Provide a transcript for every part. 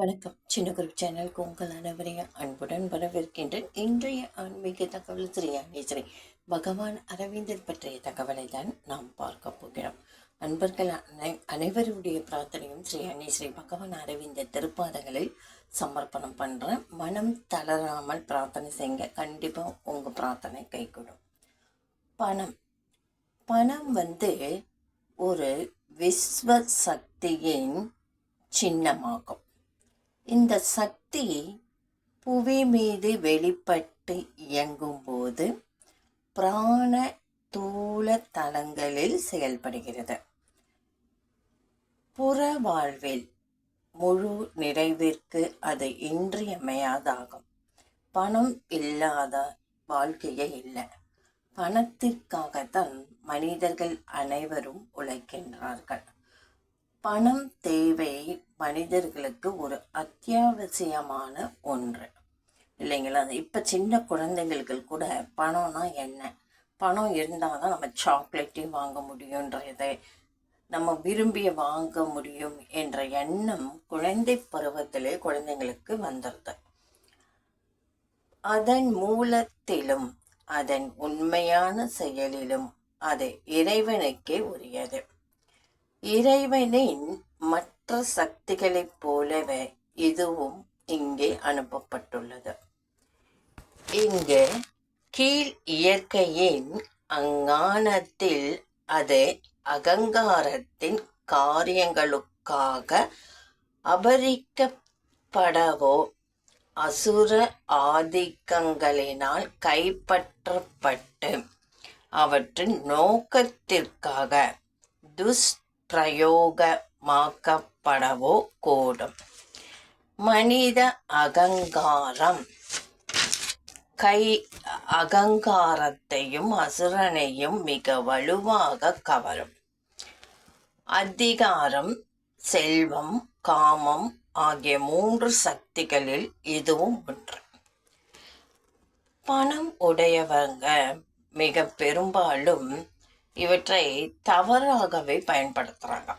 வணக்கம். சின்ன குரு சேனலுக்கு உங்கள் அனைவரையும் அன்புடன் வரவேற்கின்றேன். இன்றைய ஆன்மீக தகவல் ஸ்ரீ அனீஸ்வரி பகவான் அரவிந்தர் பற்றிய தகவலை தான் நாம் பார்க்க போகிறோம். அன்பர்கள் அனை அனைவருடைய பிரார்த்தனையும் ஸ்ரீ அன்னீஸ்வரி பகவான் அரவிந்தர் திருப்பாதங்களில் சமர்ப்பணம் பண்ணுறேன் மனம் தளராமல் பிரார்த்தனை செய்யுங்க. கண்டிப்பாக உங்கள் பிரார்த்தனை கைகூடும். பணம். பணம் வந்து ஒரு விஸ்வ சக்தியின் சின்னமாகும். இந்த சக்தி புவி மீது வெளிப்பட்டு இயங்கும்போது பிராண தூள தளங்களில் செயல்படுகிறது. புற வாழ்வில் முழு நிறைவிற்கு அது இன்றியமையாதாகும். பணம் இல்லாத வாழ்க்கையே இல்லை. பணத்திற்காகத்தான் மனிதர்கள் அனைவரும் உழைக்கின்றார்கள். பணம் தேவை மனிதர்களுக்கு ஒரு அத்தியாவசியமான ஒன்று. இல்லைங்களா? இப்போ சின்ன குழந்தைங்களுக்கு கூட பணம்னா என்ன? பணம் இருந்தால் தான் நம்ம சாக்லேட்டையும் வாங்க முடியுன்றதை நம்ம விரும்பிய வாங்க முடியும் என்ற எண்ணம் குழந்தை பருவத்திலே குழந்தைங்களுக்கு வந்துடுது அதன் மூலத்திலும் அதன் உண்மையான செயலிலும் அது இறைவனுக்கே உரியது. இறைவனின் மற்ற சக்திகளைப் போலவே இதுவும் இங்கே அனுப்பப்பட்டுள்ளது. இங்கு கீழ் இயற்கையின் அங்கானத்தில் அது அகங்காரத்தின் காரியங்களுக்காக அபரிக்கப்படவோ அசுர ஆதிக்கங்களினால் கைப்பற்றப்பட்டு அவற்றின் நோக்கத்திற்காக துஷ்ட பிரயோகமாக்கப்படவோ கூடும் மனித அகங்காரம் கை அகங்காரத்தையும் அசுரனையும் மிக வலுவாக கவரும் அதிகாரம் செல்வம் காமம் ஆகிய மூன்று சக்திகளில் இதுவும் ஒன்று பணம் உடையவங்க மிக பெரும்பாலும் இவற்றை தவறாகவே பயன்படுத்துகிறாங்க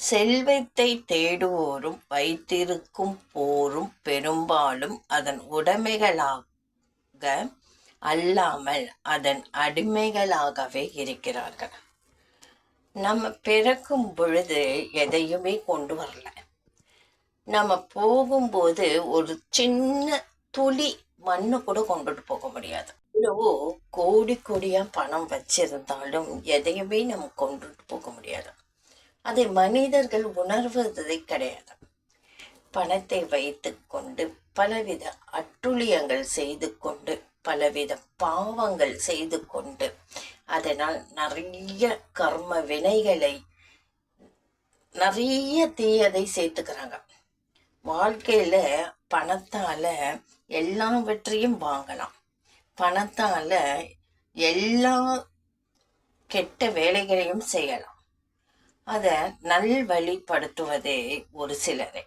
செல்வத்தை தேடுவோரும் வைத்திருக்கும் போரும் பெரும்பாலும் அதன் உடைமைகளாக அல்லாமல் அதன் அடிமைகளாகவே இருக்கிறார்கள். நம்ம பிறக்கும் பொழுது எதையுமே கொண்டு வரல. நம்ம போகும்போது ஒரு சின்ன துளி மண்ணு கூட கொண்டுட்டு போக முடியாது. எவ்வளவோ கோடி கோடியா பணம் வச்சிருந்தாலும் எதையுமே நம்ம கொண்டுட்டு போக முடியாது. அதை மனிதர்கள் உணர்வதே கிடையாது. பணத்தை வைத்து கொண்டு பலவித அட்டுழியங்கள் செய்து கொண்டு பலவித பாவங்கள் செய்து கொண்டு அதனால் நிறைய கர்ம வினைகளை நிறைய தீயதை சேர்த்துக்கிறாங்க. வாழ்க்கையில பணத்தால எல்லாவற்றையும் வாங்கலாம். பணத்தால எல்லா கெட்ட வேலைகளையும் செய்யலாம். அதை நல்வழிப்படுத்துவதே ஒரு சிலரே.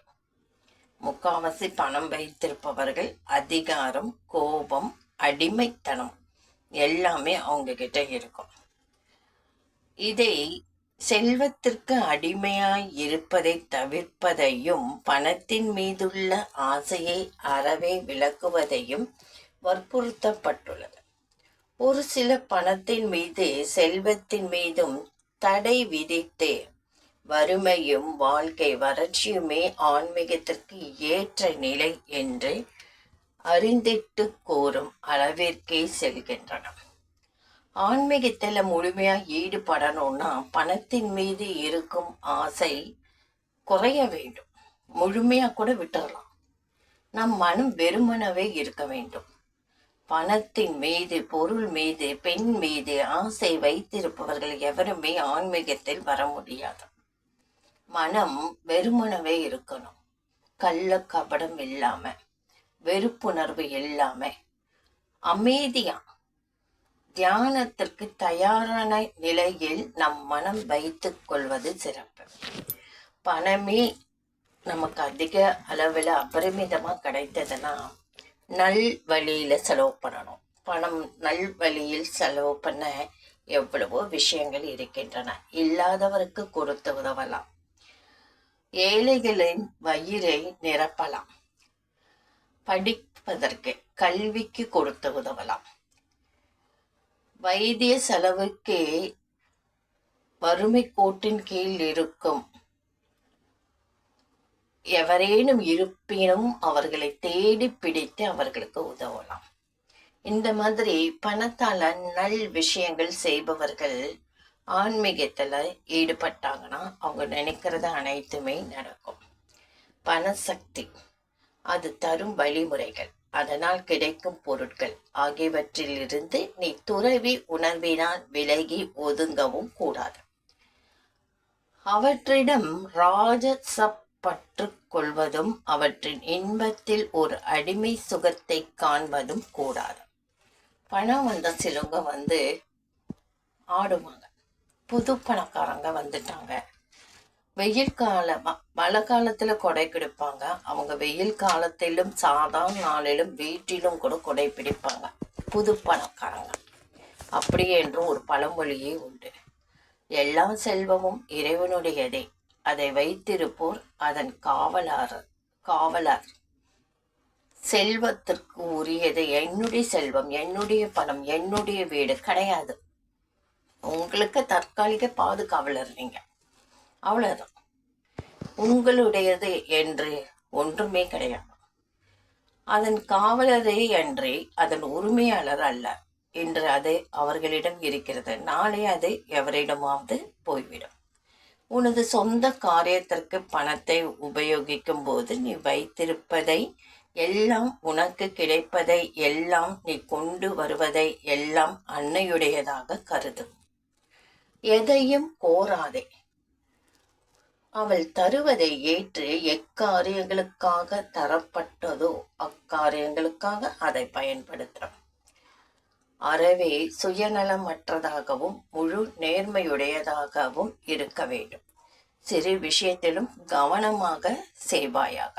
முக்காவாசி பணம் வைத்திருப்பவர்கள் அதிகாரம் கோபம் அடிமைத்தனம் எல்லாமே அவங்க கிட்ட இருக்கும். இதை செல்வத்திற்கு அடிமையாய் இருப்பதை தவிர்ப்பதையும் பணத்தின் மீதுள்ள ஆசையை அறவே விளக்குவதையும் வற்புறுத்தப்பட்டுள்ளது. ஒரு சில பணத்தின் மீது செல்வத்தின் மீதும் தடை விதித்து வறுமையும் வாழ்க்கை வறட்சியுமே ஆன்மீகத்திற்கு ஏற்ற நிலை என்று அறிந்திட்டு கூறும் அளவிற்கே செல்கின்றன. ஆன்மீகத்தில் முழுமையாக ஈடுபடணும்னா பணத்தின் மீது இருக்கும் ஆசை குறைய வேண்டும். முழுமையாக கூட விட்டுறலாம். நம் மனம் வெறுமனவே இருக்க வேண்டும். பணத்தின் மீது பொருள் மீது பெண் மீது ஆசை வைத்திருப்பவர்கள் எவருமே ஆன்மீகத்தில் வர முடியாது. மனம் வெறுமனவே இருக்கணும். கள்ள கபடம் இல்லாம வெறுப்புணர்வு இல்லாம அமைதியா தியானத்திற்கு தயாரான நிலையில் நம் மனம் வைத்து கொள்வது சிறப்பு. பணமே நமக்கு அதிக அளவில் அபரிமிதமாக கிடைத்ததுன்னா நல் வழியில் செலவு பண்ணணும். பணம் நல் வழியில் செலவு பண்ண எவ்வளவோ விஷயங்கள் இருக்கின்றன. இல்லாதவருக்கு கொடுத்து உதவலாம். ஏழைகளின் வயிறை நிரப்பலாம். படிப்பதற்கு கல்விக்கு கொடுத்து உதவலாம். வைத்திய செலவுக்கு வறுமை கோட்டின் கீழ் இருக்கும் எவரேனும் இருப்பினும் அவர்களை தேடி பிடித்து அவர்களுக்கு உதவலாம். இந்த மாதிரி பணத்தால நல் விஷயங்கள் செய்பவர்கள் ஆன்மீகத்துல ஈடுபட்டாங்கன்னா அவங்க நினைக்கிறது அனைத்துமே நடக்கும். பணசக்தி அது தரும் வழிமுறைகள் அதனால் கிடைக்கும் பொருட்கள் ஆகியவற்றிலிருந்து நீ துறவி உணர்வினால் விலகி ஒதுங்கவும் கூடாது. அவற்றிடம் ராஜசப்பற்று பற்றுக்கொள்வதும் அவற்றின் இன்பத்தில் ஒரு அடிமை சுகத்தை காண்பதும் கூடாது. பணம் வந்த சிலவங்க வந்து ஆடுவாங்க. புது பணக்காரங்க வந்துட்டாங்க. வெயில் கால மழை காலத்தில் கொடை பிடிப்பாங்க. அவங்க வெயில் காலத்திலும் சாதாரண நாளிலும் வீட்டிலும் கூட கொடை பிடிப்பாங்க. புது பணக்காரங்க. அப்படி என்று ஒரு பழமொழியே உண்டு. எல்லா செல்வமும் இறைவனுடையதே. அதை வைத்திருப்போர் அதன் காவலார் காவலர். செல்வத்திற்கு உரியது என்னுடைய செல்வம் என்னுடைய பணம் என்னுடைய வீடு கிடையாது. உங்களுக்கு தற்காலிக பாதுகாவலர் நீங்க. அவ்வளவுதான். உங்களுடையது என்று ஒன்றுமே கிடையாது. அதன் காவலரே அன்றி அதன் உரிமையாளர் அல்ல இன்று அது அவர்களிடம் இருக்கிறது. நாளை அது எவரிடமாவது போய்விடும். உனது சொந்த காரியத்திற்கு பணத்தை உபயோகிக்கும் போது நீ வைத்திருப்பதை எல்லாம் உனக்கு கிடைப்பதை எல்லாம் நீ கொண்டு வருவதை எல்லாம் அன்னையுடையதாக கருது எதையும் கோராதே. அவள் தருவதை ஏற்று எக்காரியங்களுக்காக தரப்பட்டதோ அக்காரியங்களுக்காக அதை பயன்படுத்தும் அறவே சுயநலமற்றதாகவும் முழு நேர்மையுடையதாகவும் இருக்க வேண்டும். சிறு விஷயத்திலும் கவனமாக செய்வாயாக.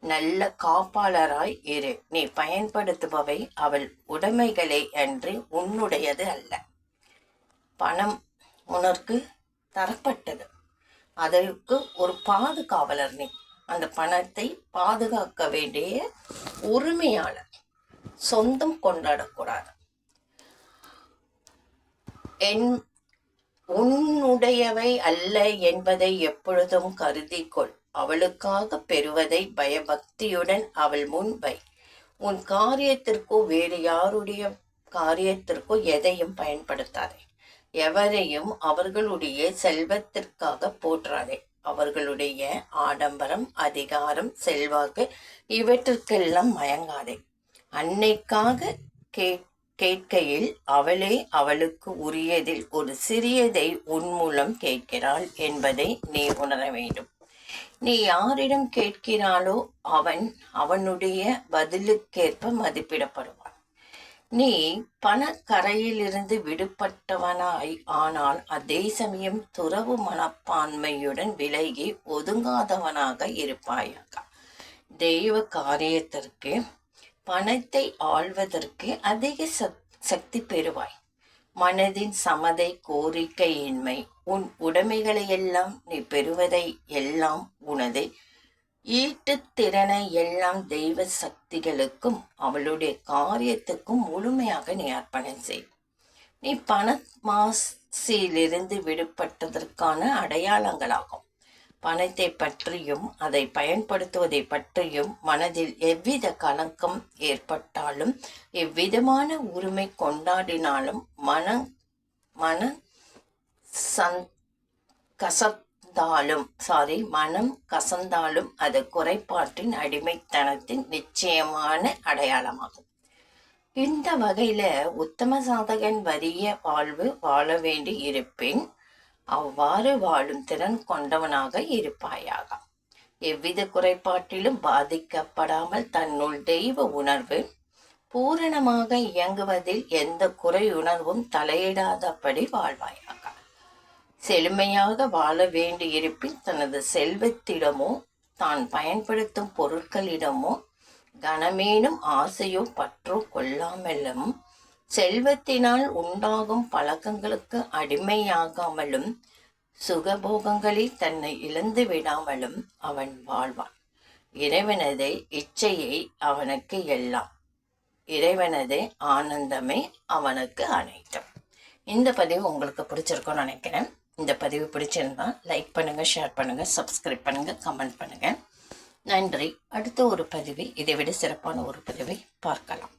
நல்ல காப்பாளராய் இரு. நீ பயன்படுத்துபவை அவள் உடைமைகளை அன்றி உன்னுடையது அல்ல. பணம் உனக்கு தரப்பட்டது. அதற்கு ஒரு பாதுகாவலர் நீ. அந்த பணத்தை பாதுகாக்க வேண்டிய உரிமையாளர். சொந்தம் கொண்டாடக்கூடாது. என் உன்னுடையவை அல்ல என்பதை எப்பொழுதும் கருதிக்கொள். அவளுக்காக பெறுவதை பயபக்தியுடன் அவள் முன் வை. உன் காரியத்திற்கோ வேறு யாருடைய காரியத்திற்கோ எதையும் பயன்படுத்தாதே. எவரையும் அவர்களுடைய செல்வத்திற்காக போற்றாதே. அவர்களுடைய ஆடம்பரம் அதிகாரம் செல்வாக்கு இவற்றிற்கெல்லாம் மயங்காதே. அன்னைக்காக கே கேட்கையில் அவளே அவளுக்கு உரியதில் ஒரு சிறியதை உன் மூலம் கேட்கிறாள் என்பதை நீ உணர வேண்டும். நீ யாரிடம் கேட்கிறாளோ அவன் அவனுடைய பதிலுக்கேற்ப மதிப்பிடப்படுவான். நீ பணக்கரையிலிருந்து விடுபட்டவனாய் ஆனால் அதே சமயம் துறவு மனப்பான்மையுடன் விலகி ஒதுங்காதவனாக இருப்பாயாக. தெய்வ காரியத்திற்கு பணத்தை ஆள்வதற்கு அதிக சக்தி பெறுவாய். மனதின் சமதை கோரிக்கையின்மை உன் உடைமைகளை எல்லாம் நீ பெறுவதை எல்லாம் உனது ஈட்டுத்திறனை எல்லாம் தெய்வ சக்திகளுக்கும் அவளுடைய காரியத்துக்கும் முழுமையாக நீ அர்ப்பணம் செய். நீ பண மாசிலிருந்து விடுபட்டதற்கான அடையாளங்களாகும். பணத்தை பற்றியும் அதை பயன்படுத்துவதை பற்றியும் மனதில் எவ்வித கலக்கம் ஏற்பட்டாலும் எவ்விதமான உரிமை கொண்டாடினாலும் மன மன சந் கசந்தாலும் சாரி மனம் கசந்தாலும் அது குறைபாட்டின் அடிமைத்தனத்தின் நிச்சயமான அடையாளமாகும். இந்த வகையில் உத்தம சாதகன் வறிய வாழ்வு வாழ வேண்டி இருப்பின் அவ்வாறு வாழும் திறன் கொண்டவனாக இருப்பாயாக. எவ்வித குறைபாட்டிலும் பாதிக்கப்படாமல் தன்னுள் தெய்வ உணர்வு பூரணமாக இயங்குவதில் எந்த குறை உணர்வும் தலையிடாதபடி வாழ்வாயாக. செழுமையாக வாழ வேண்டியிருப்பின் தனது செல்வத்திடமோ தான் பயன்படுத்தும் பொருட்களிடமோ கனமேனும் ஆசையோ பற்றோ கொள்ளாமலும் செல்வத்தினால் உண்டாகும் பழக்கங்களுக்கு அடிமையாகாமலும் சுகபோகங்களில் தன்னை இழந்து விடாமலும் அவன் வாழ்வான். இறைவனது இச்சையை அவனுக்கு எல்லாம். இறைவனது ஆனந்தமே அவனுக்கு அனைத்தும். இந்த பதிவு உங்களுக்கு பிடிச்சிருக்கும்னு நினைக்கிறேன். இந்த பதிவு பிடிச்சிருந்தா லைக் பண்ணுங்கள் ஷேர் பண்ணுங்கள் சப்ஸ்கிரைப் பண்ணுங்கள் கமெண்ட் பண்ணுங்கள் நன்றி. அடுத்த ஒரு பதிவை இதை விட சிறப்பான ஒரு பதிவை பார்க்கலாம்.